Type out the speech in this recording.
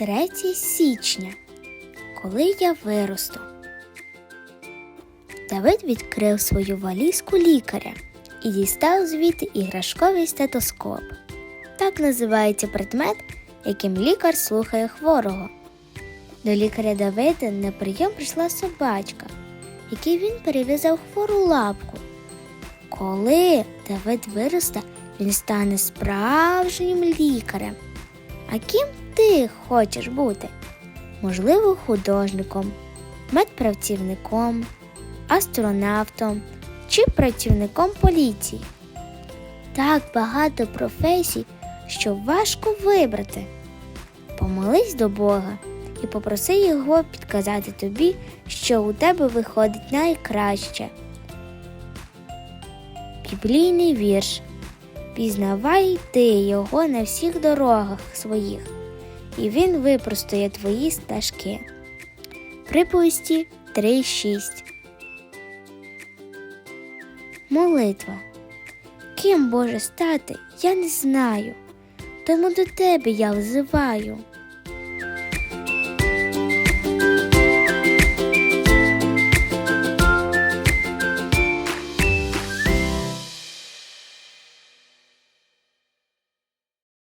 3 січня, коли я виросту. Давид відкрив свою валізку лікаря і дістав звідти іграшковий стетоскоп. Так називається предмет, яким лікар слухає хворого. До лікаря Давида на прийом прийшла собачка, якій він перев'язав хвору лапку. Коли Давид виросте, він стане справжнім лікарем. А ким ти хочеш бути? Можливо, художником, медпрацівником, астронавтом чи працівником поліції. Так багато професій, що важко вибрати. Помолись до Бога і попроси Його підказати тобі, що у тебе виходить найкраще. Біблійний вірш. Пізнавай ти його на всіх дорогах своїх, і він випростує твої стежки. Приповісті 3.6 Молитва. Ким Боже стати, я не знаю, тому до тебе я взиваю.